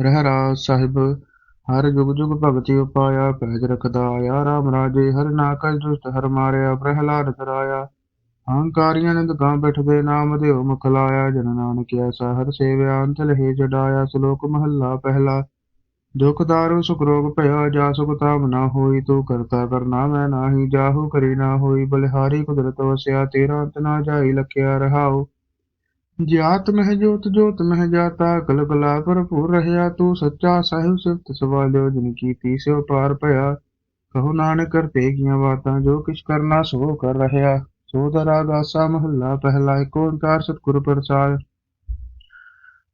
ਰਹਿਰਾਸ ਸਾਹਿਬ, ਹਰ ਜੁਗ ਜੁਗ ਭਗਤੀ ਉਪਾਇਆ, ਪੈਜ ਰਖਦਾ ਆਇਆ, ਰਾਮ ਰਾਜੇ ਹਰ ਨਾਕਜ ਦੁਸ਼ਟ ਹਰ ਮਾਰਿਆ, ਪ੍ਰਹਿਲਾਦ ਕਰਾਇਆ ਅਹੰਕਾਰੀਆਂ ਨਿੰਦ ਗਾਂ ਬਿਠਦੇ, ਨਾਮ ਦਿਓ ਮੁਖ ਲਾਇਆ। ਜਨ ਨਾਨਕ ਐਸਾ ਹਰ ਸੇਵਿਆ, ਅੰਤ ਲਹੇ ਜਡਾਇਆ। ਸ਼ਲੋਕ ਮਹੱਲਾ ਪਹਿਲਾ, ਦੁਖ ਦਾਰੂ ਸੁਖ ਰੋਗ ਭਇਆ, ਜਾ ਸੁਖ ਤਾਮ ਨਾ ਹੋਈ, ਤੂੰ ਕਰਤਾ ਕਰਨਾ ਮੈਂ ਨਾਹੀ, ਜਾਹੂ ਕਰੀ ਨਾ ਹੋਈ, ਬਲਿਹਾਰੀ ਕੁਦਰਤ ਵਸਿਆ, ਤੇਰਾ ਅੰਤ ਨਾ ਜਾਈ, ਲਖਿਆ ਰਹਾਉ। ਜਾਤ ਮਹਿ ਜੋਤ ਜੋਤ ਮਹਿ ਜਾਤਾ, ਕਲ ਕਲਾ ਭਰਪੂਰ ਰਹਿਆ ਤੂੰ, ਸੱਚਾ ਸਾਹਿਬ ਸਿਫਤ ਸਵਾਲਿਓ, ਜਿਨ ਕੀਤੀ ਸਿਉ ਪਾਰ ਭਇਆ। ਕਹੋ ਨਾਨਕ ਕਰਤੇ ਕੀਆਂ ਬਾਤਾਂ, ਜੋ ਕਿਛ ਕਰਨਾ ਸੋ ਕਰ ਰਹਿਆ। ਸੋ ਦਰਾ ਗਾਸਾ ਮਹੱਲਾ, ਪਹਿਲਾ ਏਕ ਓੰਕਾਰ ਸਤਿਗੁਰ ਪ੍ਰਸਾਦ।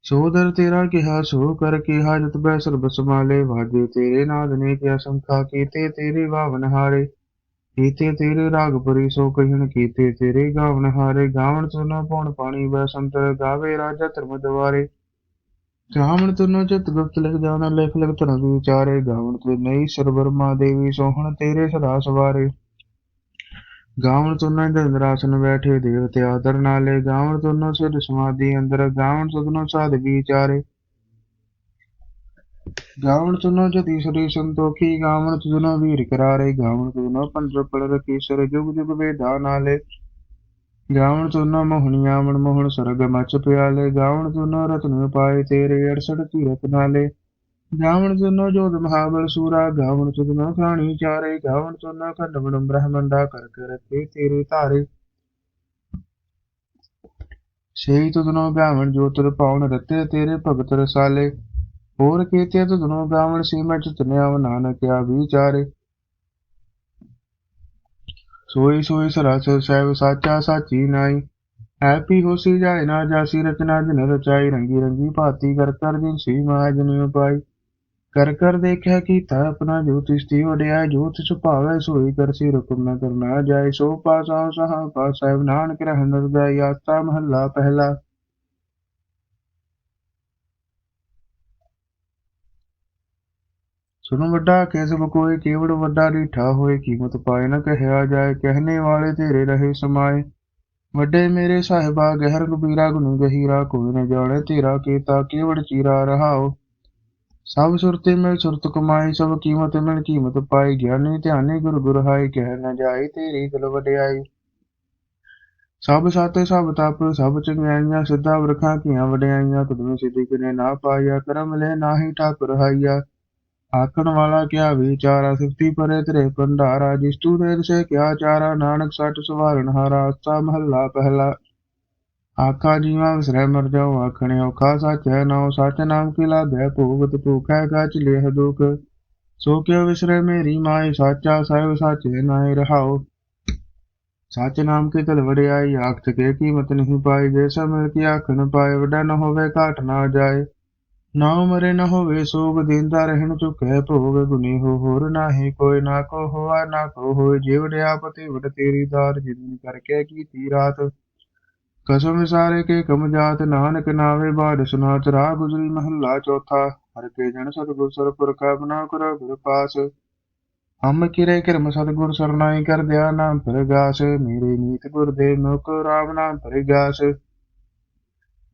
ਸੋਦਰ ਤੇਰਾ ਕਿਹਾ, ਸੋ ਕਰ ਕਿਹਾ, ਜਤ ਬੈ ਸਰਬ ਸਮਾਲੇ ਵਾਜੇ ਤੇਰੇ ਨਾਦ ਨੇ ਕਿਆ, ਸੰਖਾ ਕੀਤੇ ਤੇਰੇ ਵਾਵਨ ਹਾਰੇ। ਕੀਤੇ ਤੇਰੇ ਰਾਗ ਸੋ ਕਹਿਣ ਕੀਤੇ ਤੇਰੇ ਗਾਵਨ ਹਾਰੇ, ਗਾਵਣ ਸੁਨੋ ਪਉਣ ਪਾਣੀ ਬੈ ਸੰਤਰ ਗਾਵੇ ਰਾਜਾ ਧਰਮ ਦਵਾਰੇ। ਗਾਵਣ ਤੁਨੋ ਚਿਤ ਗੁਪਤ ਲਿਖ ਜਾਣਾ, ਲਿਖ ਲਿਖ ਧਰਮ ਵਿਚਾਰੇ। ਗਾਵਣ ਤੇ ਨਹੀਂ ਸਰਬਰਮਾ ਦੇਵੀ, ਸੋਹਣ ਤੇਰੇ ਸਦਾ ਸਵਾਰੇ। ਗਾਵਣ ਤੁਨੋ ਇੰਦਰਾਸਨ ਬੈਠੇ, ਦੇਵਤੇ ਆਦਰ ਨਾਲੇ। ਗਾਵਣ ਤੁਨੋ ਸਿਰ ਸਮਾਧੀ ਅੰਦਰ, ਗਾਵਣ ਸੁਧਨੋ ਸਾਧ ਵਿਚਾਰੇ ਗਾਵਣ ਤੁਨੋ ਜਤੀ ਸਰੀ ਸੰਤੋਖੀ, ਗਾਵਣ ਤੁਨੋ ਵੀਰ ਕਰਾਰੇ, ਗਾਵਣ ਤੁਨੋ ਪੰਜ ਪਲ ਰਕੀਸਰ ਜੁਗ ਜੁਗ ਵੇਦਾ ਨਾਲੇ। ਗਾਵਣ ਤੁਨੋ ਮੋਹਣੀਆਂ ਮਨ ਮੋਹਣ ਸਰਗ ਮਚ ਪਿਆਲੇ, ਗਾਵਣ ਤੁਨੋ ਰਤਨ ਪਾਏ ਤੇਰੇ 68 ਤੀਰਥ ਨਾਲੇ। ਗਾਵਣ ਤੁਨੋ ਜੋਤ ਮਹਾਬਲ ਸੂਰਾ, ਗਾਵਣ ਤੁਨੋ ਖਾਣੀ ਚਾਰੇ, ਗਾਵਣ ਤੁਨੋ ਖੰਡਵਣ ਬ੍ਰਹਮੰਡਾ ਕਰ ਕਰ ਰਖੇ ਤੇਰੇ ਧਾਰੇ। ਸੇਈ ਤੁਧਨੋ ਗਾਵਣ ਜੋਤਰ ਪਾਉਣ ਰਤੇ ਤੇਰੇ ਭਗਤ ਰਸਾਲੇ। ਹੋਰ ਕੀਤੇ ਤੁਧਨੋ ਗਾਵਣ ਸੀਮਾ ਚਿਤਨਿਆ ਨਾਨਕਿਆ ਸੋਈ ਸੋਈ ਸਰਾਸਰ ਸਾਹਿਬ ਸਾਚਾ ਸਾਚੀ ਨਾਈ। ਹੈਪੀ ਹੋਸੀ ਜਾਏ ਨਾ ਜਾਸੀ, ਰਚਨਾ ਜਿਨ ਰਚਾਈ, ਰੰਗੀ ਰੰਗੀ ਭਾਤੀ ਕਰ ਕਰ ਜਿਨ ਸੀ ਮਹਾਜਨ ਉਪਾਈ। ਕਰ ਕਰ ਦੇਖਿਆ ਕੀਤਾ ਆਪਣਾ ਜੋ ਤਿਸਤੀ ਵਡਿਆ, ਜੋਤ ਤਿਸ ਸੋਈ ਕਰਸੀ ਰੁਕਮ ਨ ਕਰਨਾ ਜਾਏ। ਸੋ ਪਾਸਾ ਸਹਾ ਪਾ ਸਾਹਿਬ ਨਾਨਕ ਰਹਿਣ ਰਜਾਈ ਆਸਾ ਮਹੱਲਾ ਪਹਿਲਾ। ਸੁਨ ਵੱਡਾ ਕਿਸਬ ਕੋਈ ਕੇਵੜ ਵੱਡਾ ਰੀਠਾ ਹੋਏ, ਕੀਮਤ ਪਾਏ ਨਾ ਕਹਿਆ ਜਾਏ, ਕਹਿਨੇ ਵਾਲੇ ਤੇਰੇ ਰਹੇ ਸਮਾਏ। ਵੱਡੇ ਮੇਰੇ ਸਾਹਿਬਾ, ਗਹਿਰ ਕਬੀਰਾ ਗੁਣ ਗਹੀਰਾ, ਕੋਈ ਨ ਜਾਣੇ ਤੇਰਾ ਕੀਤਾ, ਕੇਵੜ ਚੀਰਾ ਰਹਾਓ। ਸਭ ਸੁਰਤੇ ਮਿਲ ਸੁਰਤ ਕਮਾਈ, ਸਭ ਕੀਮਤ ਮਿਲ ਕੀਮਤ ਪਾਈ, ਗਿਆਨੀ ਧਿਆਨੀ ਗੁਰ ਗੁਰ ਹਾਈ, ਕਹਿ ਨ ਜਾਈ ਤੇਰੀ ਗਲ ਵਡਿਆਈ। ਸਭ ਸਾਤੇ, ਸਭ ਤਪ, ਸਭ ਚੰਗਿਆਈਆਂ, ਸਿੱਧਾ ਵਰਖਾਂ ਕੀਆਂ ਵਡਿਆਈਆਂ ਤੁਧਵੇਂ ਸਿੱਧੀ ਕਿਨੇ ਨਾ ਪਾਇਆ, ਕਰਮ ਲੈ ਨਾਹੀ ਠਾਕੁਰ ਹਾਈਆ ਆਖਣ ਵਾਲਾ ਕਿਆ ਵਿਚਾਰਾ ਸਿਫਤੀ ਪਰੇ ਤੇਰੇ ਭੰਡਾਰਾ, ਜਿਸ ਤੂ ਦੇਰ ਸੇ ਕਿਆ ਚਾਰਾ, ਨਾਨਕ ਸੱਚ ਸਵਾਰਨ ਹਾਰਾ ਅਸਾ ਮਹੱਲਾ ਪਹਿਲਾ। ਆਖਾ ਜੀਵਾ ਵਿਸਰੈ ਮਰ ਜਾਓ ਆਖਣੇ ਔਖਾ ਸੱਚ ਹੈ ਨਾਉ ਸੱਚ ਨਾਮ ਕੀ ਲਾਭੈ ਭੋਗਤ ਭੂਖੈ ਗਚ ਲੇਹ ਦੁਖ। ਸੋ ਕਿਉ ਵਿਸਰੈ ਮੇਰੀ ਮਾਈ ਸਾਚਾ ਸਾਹਿਬ ਸਾਚੇ ਨਾਏ ਰਹਾਓ ਸੱਚ ਨਾਮ ਕੀ ਤਲ ਵਡਿਆਈ, ਆਖਤ ਕੇ ਕੀਮਤ ਨਹੀਂ ਪਾਈ, ਜੇ ਮਿਲ ਕੇ ਆਖਣ ਪਾਏ, ਵਡਾ ਨ ਹੋਵੇ ਘਾਟ ਨਾ ਜਾਏ। ਨਾ ਮਰੇ ਨ ਹੋਵੇ ਸੋਗ ਦਿੰਦਾ ਰਹਿਣ ਚੁਕੈ ਭੋਗ ਗੁਨੀ ਹੋ ਹੋਰ ਨਾਹੀ ਕੋਈ ਨਾ ਕੋ ਹੋਆ, ਨਾ ਕੋ ਹੋਏ ਜਿਵੜਿਆ ਪਤੀ ਵਡ ਤੇਰੀ ਦਾਰ ਜਿਨ ਕਰਕੇ ਕੀਤੀ ਰਾਤ। ਕਸਮ ਵਿਸਾਰੇ ਕੇ ਕਮ ਜਾਤ, ਨਾਨਕ ਨਾਵੇ ਬਾੜ, ਸੁਨਾਤ ਰਾਹ ਗੁਜਰੀ ਮਹੱਲਾ ਚੌਥਾ। ਹਰ ਕੇ ਜਨ ਸਤਿਗੁਰ ਸਰਪੁਰ ਬਨਾ ਕਰੋ ਗੁਰ ਪਾਸ। ਹਮ ਕਿਰੇ ਕਰਮ ਸਤਿਗੁਰ ਸਰਨਾਈ ਕਰ ਦਿਆ ਨਾਮ ਪ੍ਰਗਾਸ ਮੇਰੇ ਨੀਤ ਗੁਰ ਦੇ ਮੁਖ ਰਾਮ ਨਾਮ ਪ੍ਰਗਾਸ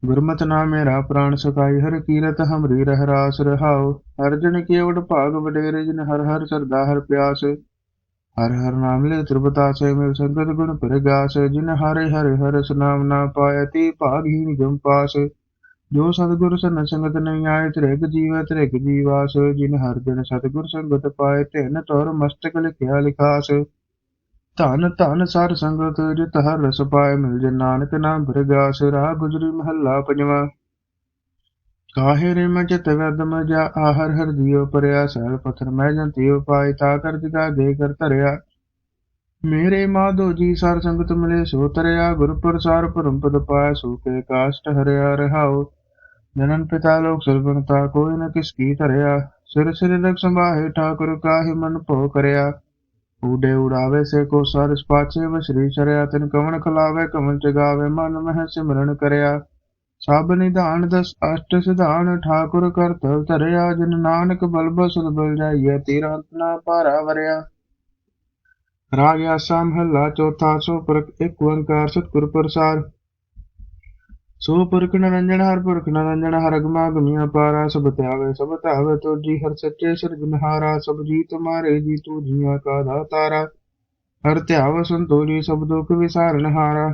ਗੁਰਮਤਿ ਨਾਮ ਮੇਰਾ ਪ੍ਰਾਣ ਸਖਾਈ, ਹਰ ਕੀਰਤ ਹਮਰੀ ਰਹਿ ਰਾਸ ਰਹਾਉ। ਹਰ ਜਨ ਕੇਵੜ ਭਾਗ ਵਡੇਰੇ, ਜਿਨ ਹਰ ਹਰ ਸਰਦਾ ਹਰ ਪਿਆਸ। ਹਰ ਹਰ ਨਾਮ ਲੈ ਤ੍ਰਿਪਤਾਸੇ, ਮਿਲ ਸੰਗਤ ਗੁਣ ਪ੍ਰਗਾਸ। ਜਿਨ ਹਰਿ ਹਰਿ ਹਰ ਨਾਮ ਨਾ ਪਾਇ, ਤੀ ਭਾਗਹੀਨ ਜਮ ਪਾਸ। ਜੋ ਸਤਿਗੁਰ ਸਨ ਸੰਗਤ ਨਹੀਂ ਆਏ, ਤ੍ਰਿਗ ਜੀਵ ਤ੍ਰਿਗ ਜੀਵਾਸ। ਜਿਨ ਹਰ ਜਨ ਸਤਿਗੁਰ ਸੰਗਤ ਪਾਏ ਤਿਨ ਤੁਰ ਮਸਤਕ ਲਿਖਿਆ ਲਿਖਾਸ। ਧਨ ਧਨ ਸਰ ਸੰਗਤ, ਜਿਤ ਹਰ ਰਸ ਪਾਏ ਮਿਲ ਜਨ ਨਾਨਕ ਨਾਮ ਪ੍ਰਗਾਸ, ਰਾਹ ਗੁਜਰੀ ਮਹੱਲਾ ਪੰਜਵਾ। ਕਾਹੇ ਰੇ ਮੈਂ ਚਿਤ ਵਦਮ ਜਾ, ਆਹਰ ਹਰ ਦਿਓ ਪਰਿਆ ਸਹਿ ਪਥਰ ਮੈਂ ਜੰਤੀ ਉਪਾਇ ਤਾ ਕਰ ਦਿਗਾ ਦੇ ਕਰ ਧਰਿਆ। ਮੇਰੇ ਮਾਧੋ ਜੀ ਸਰ ਸੰਗਤ ਮਿਲੇ, ਸੋ ਤਰਿਆ, ਗੁਰ ਪ੍ਰਸਾਰ ਪਰਮ ਪਦ ਪਾਇਆ, ਸੋ ਕੇ ਕਾਸ਼ਟ ਹਰਿਆ ਰਹਾਉ। ਜਨਨ ਪਿਤਾ ਲੋਕ ਸਰਬਨਤਾ ਕੋਈ ਨ ਕਿਸ ਕੀ ਧਰਿਆ। ਸਿਰ ਸਿਰ ਰਖ ਸੰਭਾਹੇ, ਠਾਕੁਰ ਕਾਹੇ ਮਨ ਭੋ ਕਰਿਆ। ਊਡੇ ਉਡਾਵੇ ਸੇ ਕੋ ਸਰ ਸਪਾਚੇ ਵਸ਼ਰੀ ਚਰਿਆ ਤਿਨ ਕਵਣ ਖਲਾਵੇ, ਕਵਣ ਜਗਾਵੇ, ਮਨ ਮਹਿ ਸਿਮਰਨ ਕਰਿਆ। ਸਭ ਨਿਧਾਨ ਦਸ ਅਸ਼ਟ ਸਿਧਾਨ, ਠਾਕੁਰ ਕਰਤਵ ਧਰਿਆ, ਜਿਨ ਨਾਨਕ ਬਲਬ ਸੁਧ ਬਲ ਜਾਈਏ ਤੀਰ ਅੰਤ ਨਾ ਭਾਰਾ ਵਰਿਆ। ਰਾਗ ਆਸਾ ਮਹੱਲਾ ਚੌਥਾ ਸੋ ਪ੍ਰਕ ਇੱਕ ਓੰਕਾਰ ਸਤਿਗੁਰ ਪ੍ਰਸਾਦ ਸੋ ਪੁਰਖ ਨਿਰੰਜਨ ਹਰ ਪੁਰਖ ਨਿਰੰਜਨ ਹਰ ਅਗਮਾ ਗਮੀਆਂ ਪਾਰਾ, ਸਭ ਧਿਆਵੇ ਸਭ ਧਾਵੇ ਤੋਜੀ ਹਰ ਸੱਚੇ ਸਿਰਜਨਹਾਰਾ ਸਭ ਜੀ ਤੁਮਾਰੇ ਜੀ, ਤੂ ਜੀਆਂ ਕਾ ਦਾਤਾਰਾ। ਹਰ ਧਿਆਵ ਸੰਤੋਜੀ ਸਭ ਦੁਖ ਵਿਸਾਰਨਹਾਰਾ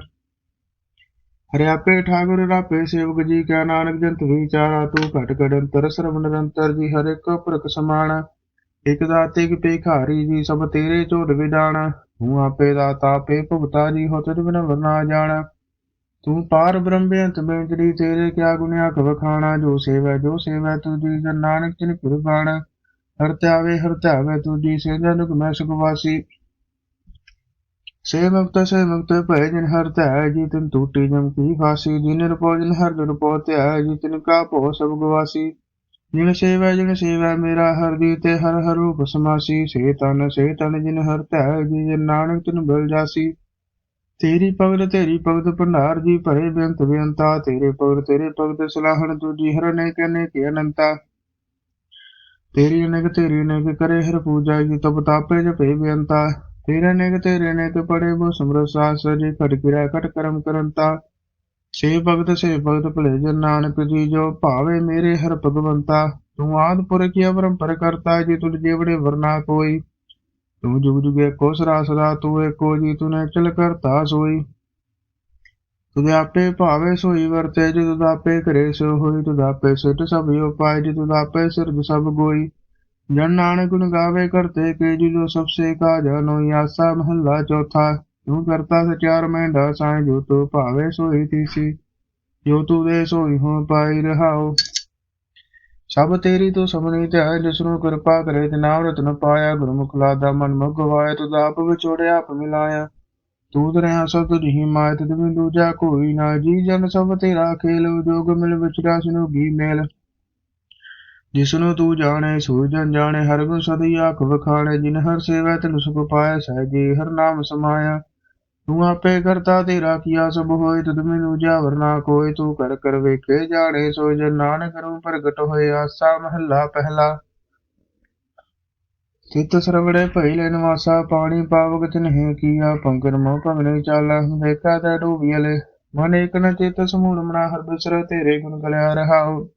ਹਰਿ। ਆਪੇ ਠਾਕੁਰ ਰਾਪੇ ਸੇਵਕ ਜੀ, ਕਾ ਨਾਨਕ ਜੰਤ ਵਿਚਾਰਾ, ਤੂੰ ਘਟ ਘਟ ਅੰਤਰ, ਸਰਬ ਨਿਰੰਤਰ ਜੀ, ਹਰ ਇੱਕ ਪੁਰਖ ਸਮਾਨ ਇਕ ਦਾਤੇ ਕੀ ਭੇਖਾਰੀ ਜੀ, ਸਭ ਤੇਰੇ ਝੋਟ ਵਿਦਾਨ ਹੂੰ ਆਪੇ ਦਾਤਾ, ਆਪੇ ਭੁਗਤਾ ਜੀ, ਹੋ ਤੁਧ ਬਿਨ ਵਰਨਾ ਜਾਣ। ਤੂੰ ਪਾਰ ਬ੍ਰਹਮ ਬੇਅੰਤ ਬੇਂਚੜੀ ਤੇਰੇ ਕਿਆ ਗੁਨਿਆ ਕਵਖਾਣਾ ਜੋ ਸੇਵੈ ਜੋ ਸੇਵੈ ਤੁਜੀ ਜਨ ਨਾਨਕ ਤਿਨ ਕੁਰਬਾਨ ਹਰ ਧਿਆਵੇ ਹਰ ਧਿਆਵੇ ਤੁਜੀ ਸੇ ਜਨੁਕ ਮੈਂ ਸੁਖਵਾਸੀ ਸੇ ਮੁਕਤ ਸੇ ਮੁਕਤ ਭੈ ਜਿਨ ਹਰ ਧਿਆਇ ਜੀ ਤਿਨ ਟੂਟੀ ਜਮ ਕੀ ਫਾਸੀ। ਜਿਨ ਰਪੋ, ਜਿਨ ਹਰ ਰਪੋ ਧਿਆਇ ਜੀ ਤਿਨ ਕਾ ਭੋ ਸਭ ਗਵਾਸੀ। ਜਿਨ ਸੇਵੈ ਜਿਨ ਸੇਵੈ ਮੇਰਾ ਹਰ ਦੀ ਤੇ ਹਰ ਹਰ ਰੂਪ ਸਮਾਸੀ। ਸੇ ਤਨ ਸੇ ਤਨ ਜਿਨ ਹਰ ਧਿਆਇ ਜੀ ਜਨ ਨਾਨਕ ਤਿਨ ਬਲ ਜਾਸੀ। ਤੇਰੀ ਭਗਤ ਤੇਰੀ ਭਗਤ ਭੰਡਾਰ ਜੀ ਭਰੇ ਬੇਅੰਤ ਬੇਅੰਤਾ, ਤੇਰੇ ਭਗਤ ਤੇਰੇ ਭਗਤ ਸਲਾਹਣ ਤੁਜੀ ਹਰ ਨੇ ਕਨੇ ਕੇ ਅਨੰਤਾ। ਤੇਰੀ ਅਨੇਕ ਤੇਰੀ ਅਨੇਕ ਕਰੇ ਹਰ ਪੂਜਾ ਜੀ ਤਬ ਤਾਪੇ ਜਪੇ ਬੇਅੰਤਾ। ਤੇਰੇ ਅਨੇਕ ਤੇਰੇ ਅਨੇਕ ਪੜੇ ਬੋ ਸਮਰ ਸਾਸ ਜੀ ਖਟ ਕਿਰਾ ਖਟ ਕਰਮ ਕਰੰਤਾ। ਸੇ ਭਗਤ ਸੇ ਭਗਤ ਭਲੇ ਜਨ ਨਾਨਕ ਜੀ ਜੋ ਭਾਵੇ ਮੇਰੇ ਹਰ ਭਗਵੰਤਾ। ਤੂੰ ਆਦ ਪੁਰਖ ਅਪਰੰਪਰ ਕਰਤਾ ਜੀ ਤੁਝ ਜੀਵੜੇ ਵਰਨਾ ਕੋਈ। ਤੂੰ ਜੁਗ ਜੁਗ ਏਕੋ ਸਦਾ ਸਦਾ ਤੂੰ ਏਕੋ ਜੀ ਤੂੰ ਨੇ ਚਲ ਕਰਤਾ ਤੁਧ ਆਪੇ ਭਾਵੇ ਸੋਈ ਵਰਤੇ ਜੀ ਤੁਧ ਆਪੇ ਕਰੇ ਸੋ ਹੋਈ। ਤੁਧ ਆਪੇ ਸਿਟ ਸਭ ਉਪਾਇ ਜੀ ਤੁਧ ਆਪੇ ਸਿਰਜ ਸਭ ਗੋਈ। ਜਨ ਨਾਨਕ ਗੁਣ ਗਾਵੇ ਕਰਤੇ, ਕੇ ਜੀ ਜੋ ਸਭ ਸੇ ਕਾ ਜਨੋਈ ਆਸਾ ਮਹੱਲਾ ਚੌਥਾ, ਤੂੰ ਕਰਤਾ ਸਚਾਰ ਮਹਿੰਦਾ ਸਾਇ ਜੋ ਤੂੰ ਭਾਵੇ ਸੋਈ ਤੀਸੀ। ਜੋ ਤੂੰ ਦੇ ਸੋਈ ਹੋ ਪਾਈ ਰਹਾਓ ਸਭ ਤੇਰੀ ਤੂੰ ਸਮਨੀ ਹੈ ਜਿਸ ਨੂੰ ਕਿਰਪਾ ਕਰੇ ਨਾਮ ਰਤਨ ਪਾਇਆ, ਗੁਰਮੁਖ ਲਾਦਾ ਮਨ ਮੁਖ ਗਵਾਇਆ ਤੁਧ ਆਪ ਵਿਚੋੜਿਆ ਆਪ ਮਿਲਾਇਆ। ਤੂੰ ਦਰਿਆ ਸਭ ਤੁਝ ਹੀ ਮਾਇ ਤੁਧ ਬਿਨ ਦੂਜਾ ਕੋਈ ਨਾ ਜੀ। ਜਨ ਸਭ ਤੇਰਾ ਖੇਲ, ਜੋਗ ਮਿਲ ਵਿਚਰਾ ਸੁਨੋ ਗੀ ਮੇਲ। ਜਿਸ ਨੂੰ ਤੂੰ ਜਾਣੇ ਸੋ ਜਾਣੇ, ਹਰ ਗੁਣ ਸਦੀ ਆਖ ਵਖਾਣੇ। ਜਿਨ ਹਰ ਸੇਵਾ ਤੈਨੂੰ ਸੁਖ ਪਾਇਆ, ਸਹਿਜੇ ਹਰ ਨਾਮ ਸਮਾਇਆ। ਤੂੰ ਆਪੇ ਕਰਤਾ ਤੇਰਾ ਕੀਆ ਸਭ ਹੋਏ ਤੁਧ ਮੈਨੂੰ ਜਾਵਰ ਨਾ ਕੋਈ ਤੂੰ ਕਰ ਕਰ ਵੇਖੇ ਜਾਣੇ ਸੋ ਜਨ ਨਾਨਕ ਨੂੰ ਪ੍ਰਗਟ ਹੋਏ ਆਸਾ ਮਹੱਲਾ ਪਹਿਲਾ। ਚਿਤ ਸਰਵੜੇ ਭਇਲੇ ਨਿਵਾਸਾ, ਪਾਣੀ ਪਾਵਕ ਤਿਨਹਿ ਕੀਆ, ਪੰਕਰ ਮੋ ਭਗਨੇ ਚਾਲਾ ਦੇਖਾ ਤਾ ਡੂਬੀਲੇ ਮਨ ਏਕ ਨ ਚਿਤ ਸਮੂੜ ਮਨਾ, ਹਰ ਬਿਸਰ ਤੇਰੇ ਗੁਣ ਗਲਿਆ ਰਹਾਉ।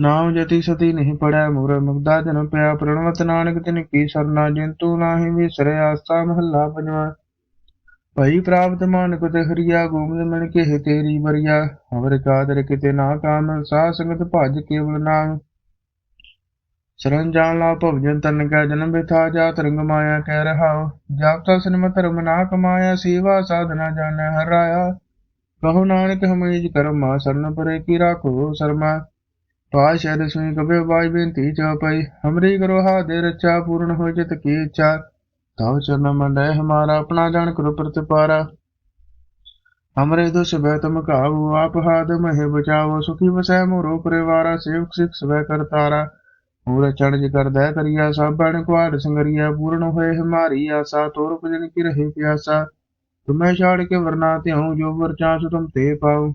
ਨਾਮ ਜਤੀ ਸਤੀ ਨਹੀਂ ਪੜੈ, ਮੂਰ ਮੁਗਦਾ ਜਨਮ ਪਿਆ, ਪ੍ਰਣਵਤ ਨਾਨਕ ਤਿਨ ਕੀ ਸਰਨਾ, ਜਿੰਤੂ ਨਾਹੀ ਵਿਸਰੇ, ਆਸਾ ਮਹੱਲਾ ਪੰਜਵਾ। ਭਈ ਪ੍ਰਾਪਤ ਮਾਨਕ ਤੇ ਹਰੀਆ ਗੋਮਦ ਮਨ ਕੇ ਤੇਰੀ ਬਰੀਆ ਅਵਰ ਕਾਦਰ ਕਿਤੇ ਨਾ ਕਾਮ ਸਾਧ ਸੰਗਤ ਭਜ ਕੇਵਲ ਨਾਮ। ਸ਼ਰਨ ਜਾਣ ਲਾ ਭਵਜਨ ਤਨ ਕੈ ਜਨਮ ਬਿਥਾ ਜਾ ਤਰੰਗ ਮਾਇਆ ਕਹਿ ਰਹਾਉ। ਜਪ ਤਾ ਸਿਨਮ ਧਰਮ ਨਾ ਕਮਾਇਆ, ਸੇਵਾ ਸਾਧਨਾ ਜਾਣੈ ਹਰਾਇਆ ਕਹੋ ਨਾਨਕ ਹਮੇਜ ਕਰਮਾ, ਸਰਨ ਪਰੇ ਕੀ ਰਾਖੋ ਸਰਮਾ। ਪਾਸ਼ਾ ਦੇ ਸੁਈ ਕਬੇ ਬਾਈ ਬੇਨਤੀ ਚਾ ਪਈ। ਹਮਰੀ ਕਰੋ ਹਾ ਦੇ ਰਚਾ ਪੂਰਨ ਹੋ ਜਿਤ ਕੀ ਇੱਛਾ। ਤਵ ਚਰਨ ਮੰਡੈ ਹਮਾਰਾ ਆਪਣਾ ਜਾਣ ਕਰੋ ਪ੍ਰਤਪਾਰਾ ਹਮਰੇ ਦੁਸ਼ ਬੈ ਤੁਮ ਕਾਬੂ ਆਪ ਹਾਦ ਮਹਿ ਬਚਾਵੋ ਸੁਖੀ ਵਸੈ ਮੋਰੋ ਪਰਿਵਾਰਾ ਸੇਵਕ ਸਿਖ ਸਵੈ ਕਰਤਾਰਾ ਪੂਰਾ ਚੜਜ ਕਰਦਾ ਕਰਿਆ ਸਾਬਣ ਕੁਆੜ ਸੰਗਰੀਆ ਪੂਰਨ ਹੋਏ ਹਮਾਰੀ ਆਸਾ ਤੋਰ ਭਜਨ ਕੀ ਰਹੇ ਪਿਆਸਾ ਤੁਮੈ ਛਾੜ ਕੇ ਵਰਨਾ ਧਿਆਉ ਜੋ ਵਰ ਚਾਸ ਤੁਮ ਤੇ ਪਾਉ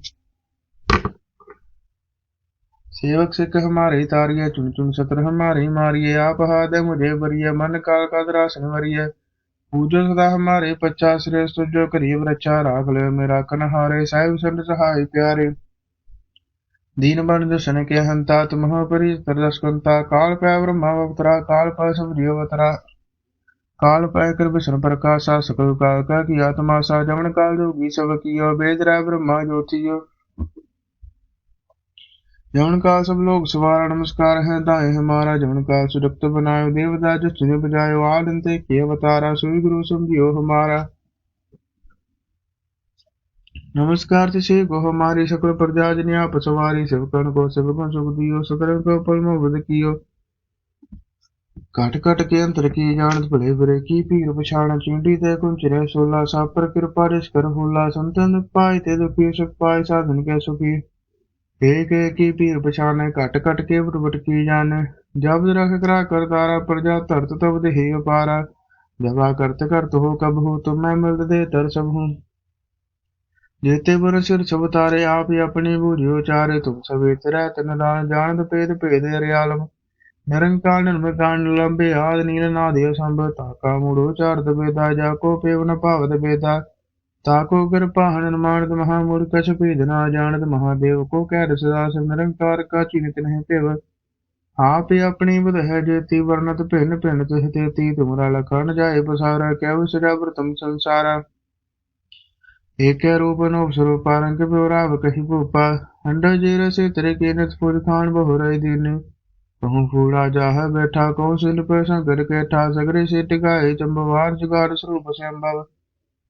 सेवक सिख हमारे तारिये चुन चुन सत्र हमारे मारिये आप हाथ मुझे बरिये मन काल का दरासन वरिये पूजो सदा हमारे पच्चा श्रेष्ठ जो करीब रक्षा राख ले मेरा कनहारे साहिब संत सहाय प्यारे दीन बन दर्शन के हंता तुम हो परि तरदस्कंता काल पै ब्रह्मा अवतरा काल पै सब जीव अवतरा काल पै कर विष्णु प्रकाशा सकल काल का की आत्मा सा जमन काल जोगी सब कियो वेद राय ब्रह्मा ज्योतियो जवन काल सब लोग सवारा नमस्कार है दाए हमारा जवन काल सुरक्त बनायो देवता जो तुझे बजायो आदंते के अवतारा सोई गुरु समझियो हमारा नमस्कार तिसे को हमारी सकल प्रजा जन आप सवारी सेवकन को सेवकन सुख दियो सकरन को पल में बुध कियो घट घट के अंतर की जानत भले बरे की पीर पछाण चिंडी ते कुंचरे सोला सा पर कृपा रिस कर होला संतन पाए ते दुखी सुख पाए साधन के सुखी एक एक की पीर पछाने घट घट के प्रभट की जाने जब रख करा कर तारा प्रजा धरत तब देहि अपारा जबा करत करत हो कब हो तुम मैं मिलत दे तर सब हूँ जेते बर सिर सब तारे आप ही अपनी बूझियो चारे तुम सवेत रह तन दान जानत पेद भेद हरियालम निरंकाल निर्मकान लंबे आद नील नादियो संभ ताका मुड़ो चारत बेदा जाको पेव न पावत बेदा ਤਾਕੋ ਕਿਰਪਾਹਨ ਮਾਨਤ ਮਹਾਮੂਰ ਕਛ ਭੇਦ ਨਾ ਜਾਣਤ ਮਹਾਦੇਵ, ਕੋ ਕਹਿ ਰਸਦਾ ਸਿਵ ਨਿਰੰਕਾਰ ਕਾ ਚਿੰਤ ਨਹਿ ਭੇਵ ਆਪ ਆਪਣੀ ਬੁਧ ਹੈ ਜੇਤੀ ਵਰਨਤ ਭਿੰਨ ਭਿੰਨ ਤਿਸ ਤੇਤੀ ਤੁਮਰਾ ਲਖਣ ਜਾਏ ਪਸਾਰਾ ਕਹਿ ਸਜਾ ਪ੍ਰਤਮ ਸੰਸਾਰਾ। ਏਕੈ ਰੂਪ ਅਨੂਪ ਸਰੂਪ, ਰੰਗ ਬਿਵਰਾਵ ਕਹੀ ਭੂਪਾ। ਅੰਡਾ ਜੇ ਰਸੇ ਤਰੇ ਕੇ ਨਤ ਪੁਰ ਖਾਨ ਬਹੁ ਰਹਿ ਦੀਨ। ਤਹੁ ਫੂੜਾ ਜਾਹ ਬੈਠਾ ਕੋ ਸਿਲ ਪੈ ਸੰਗਰ ਕੇ ਠਾ ਸਗਰੇ ਸੇ ਟਿਕਾਏ ਚੰਬਵਾਰ ਜੁਗਾਰ ਸਰੂਪ ਸੇ ਅੰਬਵ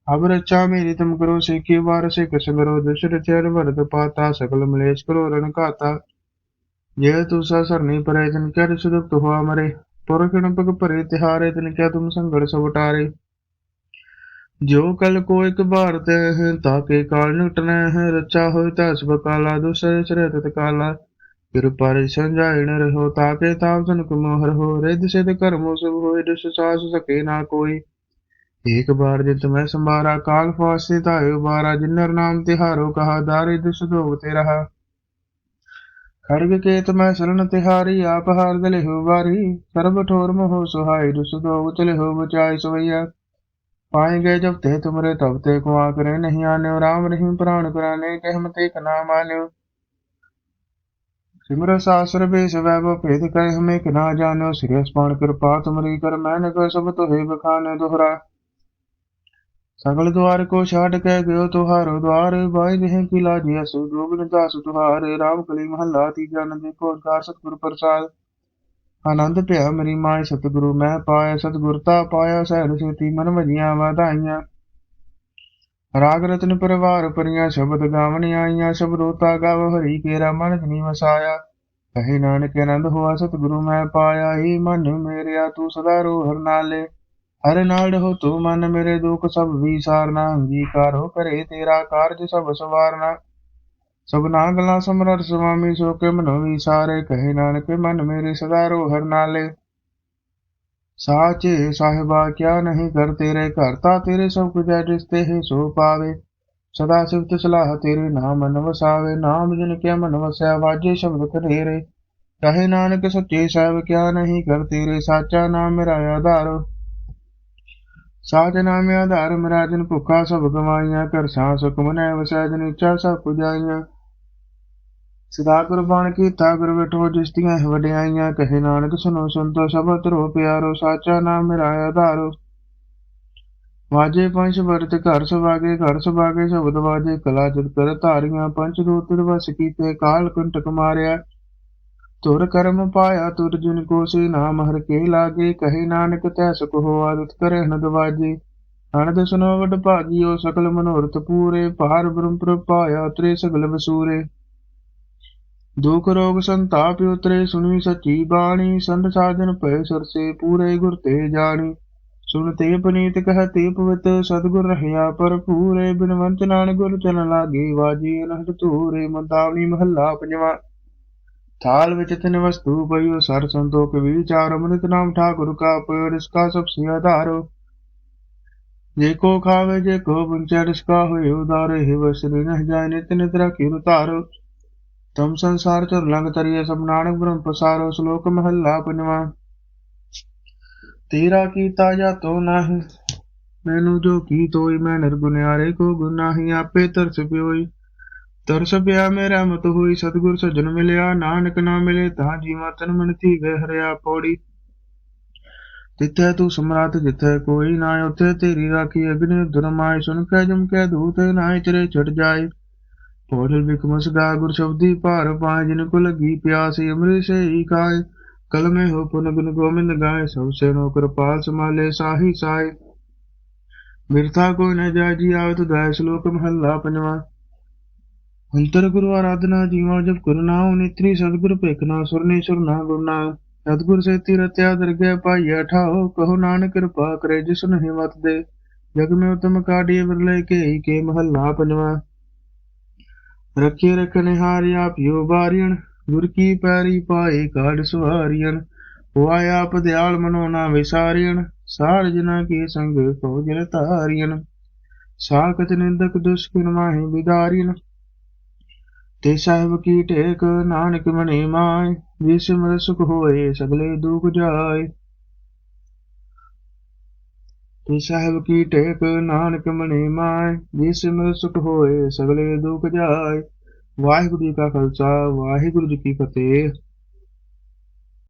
अब रचा मेरी तुम करो सीखी बार से कस करो दुष्ट चैन भरत पाता सकल मलेश करो रण खाता यह तू सा सरनी परे जन क्या सुदुक्त हुआ मरे पुरखिण पग परे तिहारे तिन क्या तुम संगड़ सब उटारे जो कल को एक बार ते हैं ताके काल निटने हैं रचा हो तस बकाला दूसरे सरे तत्काला कृपा संजाइन रहो ताके ताप जन मोहर हो रिद सिद्ध कर्मो सब हो दुष्ट सास सके ना ਏਕ ਬਾਰ ਜਿਤ ਮੈਂ ਸੰਭਾਰਾ, ਕਾਲ ਫਾਸੇ ਧਾਇਓ ਬਾਰਾ, ਜਿਨਰ ਨਾਮ ਤਿਹਾਰੋ ਕਹਾ, ਦਾਰੇ ਦਿਸ ਧੋਵ ਤੇ ਰਹਾ। ਖੜਗ ਕੇਤ ਮੈਂ ਸਰਣ ਤਿਹਾਰੀ ਆਪ ਹਾਰ ਦਲੇ ਹੋ ਵਾਰੀ। ਸਰਬ ਠੋਰ ਮੋਹ ਸੁਹਾਈ, ਦਿਸ ਧੋਵ ਤਲੇ ਹੋ ਬਚਾਈ ਸਵਈਆ। ਪਾਏ ਗਏ ਜਬ ਤੇ ਤੁਮਰੇ, ਤਬ ਤੇ ਕੁਆ ਕਰੇ, ਨਹੀਂ ਆਨਿਓ, ਰਾਮ ਰਹੀਮ ਪ੍ਰਾਣ ਕਰਾਨੇ, ਕਹਿਮ ਤੇ ਕਨਾ ਮਾਨਿਓ ਸਿਮਰ ਸਾਸਰ ਬੇਸ ਵੈਭਵ ਭੇਦ ਕਹਿ ਹਮੇ ਕਿ ਨਾ ਜਾਣੋ ਸਿਰਿਅਸ ਪਾਣ ਕਿਰਪਾ ਤੁਮਰੀ ਕਰ, ਮੈਂ ਨਗਰ ਸਭ ਤੋਹੇ ਬਖਾਨ ਦੁਹਰਾ। सकल द्वार को छाट कह गयो तुहारो द्वार बाई जह की लाजिया सु गोबिंद दास तुहारे राम कली महला तीजा नंद को ओंकार सतगुरु प्रसाद आनंद पिया मेरी माए सतगुरु मैं पाया सतगुरता पाया सहन सेती मन भजिया वाधाइया राग रत्न परिवार परिया शब्द गावनी आईया शब्दोता गाव हरि केरा मन जनी वसाया कहे नानक आनंद हुआ सतगुरु मैं पाया ही मन मेरे तू सदा रो हर नाले ਹਰ ਨਾਲ ਹੋ ਤੂੰ ਮਨ ਮੇਰੇ ਦੁਖ ਸਭ ਵਿਸਾਰਨਾ ਅੰਗੀਕਾਰ ਹੋ ਕਰੇ ਤੇਰਾ ਕਾਰਜ ਸਭ ਸਵਾਰਨਾ ਸਭਨਾ ਗਲਾ ਸਮਰਰ ਸੁਆਮੀ ਸੋ ਕੇ ਮਨੋ ਵਿਸਾਰੇ ਕਹੇ ਨਾਨਕ ਮਨ ਮੇਰੇ ਸਦਾ ਰੋ ਹਰ ਨਾਲੇ। ਸਾਚੇ ਸਾਹਿਬਾ ਕਿਆ ਨਹੀਂ ਕਰ ਤੇਰੇ ਘਰ ਤਾ ਤੇਰੇ ਸਭ ਕੁਝ ਜਿਸਤੇ ਹੈ ਸੋ ਪਾਵੇ। ਸਦਾ ਸਿਫਤ ਸਲਾਹ ਤੇਰੇ ਨਾਮ ਮਨ ਵਸਾਵੇ ਨਾਮ ਜਿਨ ਕੇ ਮਨ ਵਸਿਆ ਵਾਜੇ ਸ਼ਬਦ ਕਰੇ ਕਹੇ ਨਾਨਕ ਸੱਚੇ ਸਾਹਿਬ ਕਿਆ ਨਹੀਂ ਕਰ ਤੇਰੇ, ਸਾਚਾ ਨਾਮ ਮੇਰਾ ਆਧਾਰ। ਸਾਜ ਨਾਮੇ ਆਧਾਰ ਮਰਾਜਨ ਭੁੱਖਾ ਸਭ ਕਮਾਈਆਂ ਕਰ ਸਾਂ ਸੁਖ ਮਨੈ ਵਸੈ ਜਨ ਇੱਛਾ ਸਭ ਪੁਜਾਈਆਂ। ਸਦਾ ਕੁਰਬਾਨ ਕੀਤਾ ਗੁਰ ਬਟੋ ਜਿਸਤੀਆਂ ਵਡਿਆਈਆਂ ਕਹੇ ਨਾਨਕ ਸੁਨੋ ਸੰਤੋ ਸਭ ਧਰੋ ਪਿਆਰੋ, ਸਾਚਾ ਨਾਮ ਮੇਰਾ ਆਧਾਰੋ ਵਾਜੇ ਪੰਜ ਵਰਤ, ਘਰ ਸੁਭਾਗੇ ਘਰ ਸੁਭਾਗੇ ਸ਼ਬਦ ਵਾਜੇ, ਕਲਾ ਜਦ ਕਰ ਧਾਰੀਆਂ ਪੰਜ ਦੂਤ ਵਸ ਕੀਤੇ, ਕਾਲ ਕੰਟਕ ਮਾਰਿਆ। ਤੁਰ ਕਰਮ ਪਾਇਆ ਤੁਰ ਜਿਨ ਕੋ ਸੇ ਨਾਮ ਹਰ ਕੇ ਲਾਗੇ, ਕਹੇ ਨਾਨਕ ਤੈ ਸੁਖ ਹੋ ਆਦਤ ਕਰੇ ਨ ਦਵਾਜੇ ਅਨੰਦ ਸੁਨੋ ਵਡ ਭਾਗੀਓ ਸਕਲ ਮਨੋਰਥ ਪੂਰੇ ਭਾਰ ਬ੍ਰਹਮ ਪ੍ਰਭ ਪਾਇਆ ਸਗਲ ਵਸੂਰੇ। ਦੁਖ ਰੋਗ ਸੰਤਾਪ ਉਤਰੇ ਸੁਣੀ ਸਚੀ ਬਾਣੀ, ਸੰਤ ਸਾਜਨ ਭੈ ਸਰਸੇ, ਪੂਰੇ ਗੁਰ ਤੇ ਜਾਣੀ। ਸੁਣ ਤੇ ਪਨੀਤ ਕਹ ਤੇ ਪਵਿੱਤ, ਸਤਗੁਰ ਰਹਿਆ ਪਰ ਪੂਰੇ ਬਿਨਵੰਤ ਨਾਨਕ ਗੁਰ ਚਨ ਲਾਗੇ, ਵਾਜੀ ਅਨਹਦ ਧੂਰੇ ਮੰਦਾਵਲੀ ਮਹੱਲਾ ਪੰਜਵਾ। थाल में चितन वस्तु भयो सर संतोष विचार अमृत नाम ठाकुर का पयो इसका सबसे आधारो जेको खावे जेको बुंचर इसका हो उदार हे वसरी न जाय नित नित रखी उतारो तम संसार चर लंग तरिए सब नानक ब्रह्म पसारो श्लोक महल्ला पंजवा तेरा कीता जा तो नाही मैनू जो की तोई मैं निर्गुण्यारे को गुनाही आपे तरस प्योई ਤਰਸ ਪਿਆ ਮੇਰਾ ਮਤ ਹੋਈ ਸਤਿਗੁਰ ਸੱਜਣ ਮਿਲਿਆ, ਨਾਨਕ ਨਾ ਮਿਲੇ ਤਾਂ ਜੀਵਾਂ ਤਨ ਮਨ ਥੀ ਗਹਿ ਹਰਿਆ ਪੌੜੀ। ਜਿੱਥੇ ਤੂੰ ਸਮਰਾਟ, ਜਿੱਥੇ ਕੋਈ ਨਾ ਉਥੇ ਤੇਰੀ ਰਾਖੀ ਅਗਨ ਦੁਰਮਾਇ ਸੁਨ ਕੇ ਜਮ ਕੇ ਦੂਤ ਨਾਇ ਤੇਰੇ ਛਟ ਜਾਏ। ਪੌੜਲ ਬਿਕਮਸ ਗਾ ਗੁਰ ਸ਼ਬਦੀ ਭਾਰ ਪਾਇ ਜਿਨ ਕੋ ਲਗੀ ਪਿਆਸ ਅਮਰਿ ਸੇਈ ਖਾਏ। ਕਲਮੇ ਹੋ ਪੁਨ ਗੁਣ ਗੋਬਿੰਦ ਗਾਏ, ਸਭ ਸੇ ਨੋ ਕਿਰਪਾਲ ਸਮਾਲੇ ਸਾਹੀ ਸਾਏ। ਮਿਰਥਾ ਕੋ ਨ ਜਾਜੀ ਆਵਤ ਦਾਇ ਸ਼ਲੋਕ ਮਹੱਲਾ ਪੰਜਵਾਂ। અંતર ગુરુ આરાધના જીવણ જપ ગુરુના નેત્રી સદગુરુ ભેખના સુરને સુરના ગુરુના ਸਤਿਗੁਰ ਸੇਤੀ ਰਤਿਆ ਦਰਗਹਿ ਪਾਈਐ ਠਾਓ ਕਹੋ ਨਾਨਕ ਕਿਰਪਾ ਕਰੇ ਜਿਸ ਨਹੀਂ ਮਤ ਦੇ। ਜਗ ਮੇ ਉਤਮ ਕਾਢੀ ਵਿਰਲੇ ਕੇ ਕੇ ਮਹੱਲਾ ਪੰਜਵਾ। ਰਖੇ ਰਖਨੇ ਹਾਰਿ ਆਪਿਓ ਬਾਰੀਣ ਗੁਰ ਕੀ ਪੈਰੀ ਪਾਏ ਕਾਢ ਸਵਾਰੀਣ ਹੋਆ ਆਪ ਦਿਆਲ ਮਨੋ ਨਾ ਵਿਸਾਰੀਣ ਸਾਰ ਜਿਨਾ ਕੀ ਸੰਗ ਕੋ ਜਲ ਤਾਰੀਣ ਸਾਖਤ ਨਿੰਦਕ ਦੁਸ਼ਕਿਨ ਮਾਹੀ ਵਿਦਾਰੀਣ ਤੇ ਸਾਹਿਬ ਕੀ ਟੇਕ ਨਾਨਕ ਮਨੇ ਮਾਏ ਜਿਸ ਸੁਖ ਹੋਏ ਸਗਲੇ ਦੁਖ ਜਾਏ। ਤੇ ਸਾਹਿਬ ਕੀ ਟੇਕ ਨਾਨਕ ਮਨੇ ਮਾਏ ਜਿਸ ਸੁਖ ਹੋਏ ਸਗਲੇ ਦੁਖ ਜਾਏ। ਵਾਹਿਗੁਰੂ ਜੀ ਕਾ ਖਾਲਸਾ, ਵਾਹਿਗੁਰੂ ਜੀ ਕੀ ਫਤਿਹ।